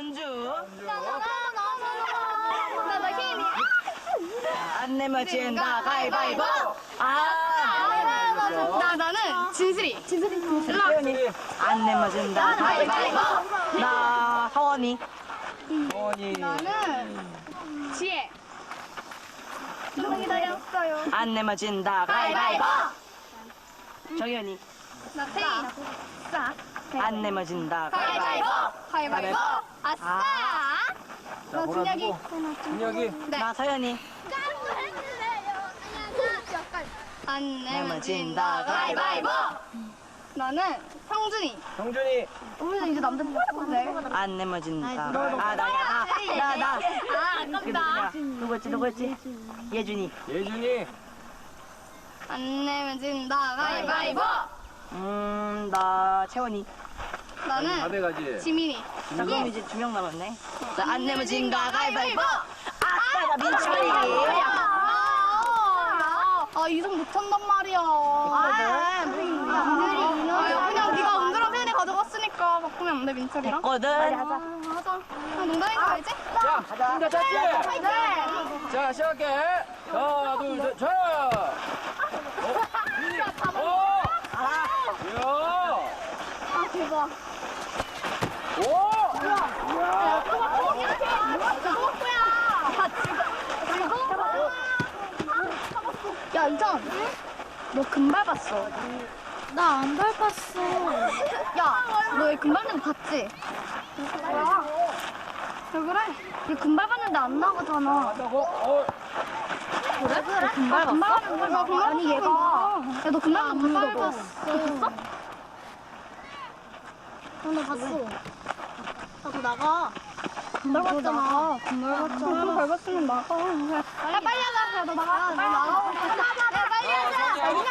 은주. 나나 힘이. 안 내면 진다. 가위바위보. 아. 나 나는 진슬이. 진슬이. 태연이. 안 내면 진다. 가위바위보. 나 하원이. 어머니. 나는 지혜. 너무 기다렸어요. 안 내면 진다. 가위바위보. 정현이. 나 태희. 싸. 안 내면 진다. 가위바위보. 가위바위보. 아싸. 자, 나 준혁이. 준혁이. 네. 나 서연이. 안 내면 내면 진다. 진다. 가위바위보. 나는 성준이. 성준이. 우리는 이제 남자 뽑았네. 안 내면 진다. 아, 나, 나, 나, 나, 나. 아, 아깝다. 누구였지, 누구였지? 예준이. 예준이. 안 내면 진다. 가위바위보. 음, 나 채원이. 나는 다돼 가지. 지민이. 자, 그럼 이제 두 명 남았네. 자, 안 내면 진다. 가위바위보. 나 민철이. 아, 이성 못한단 말이야. 아, 은들이. 아, 그냥 네가 은들아 세연이 가져갔으니까 바꾸면 안 돼, 민철이랑? 됐거든. 아, 하자. 아, 농담인 거 알지? 자, 진짜 찼지? 네. 자, 시작할게. 하나, 둘, 셋, 자. 어? 어? 야. 아, 대박. 오! 야, 이정. 너 금발 봤어? 나 안 밟았어. 야, 너 왜 금발 좀 봤지? 왜 그래? 얘 금발 봤는데 안 어. 그래? 그래? 금발 봤어? 아니, 얘가. 야, 너 금발 안 봤어. 봤어? 나 봤어. 나도 나가. 금발 봤잖아. 금발 봤잖아. 금발 봤으면 나가. 야, 빨리 하자. 야, 너 나가. 빨리 나가. 야, 빨리 하자. 야, 니네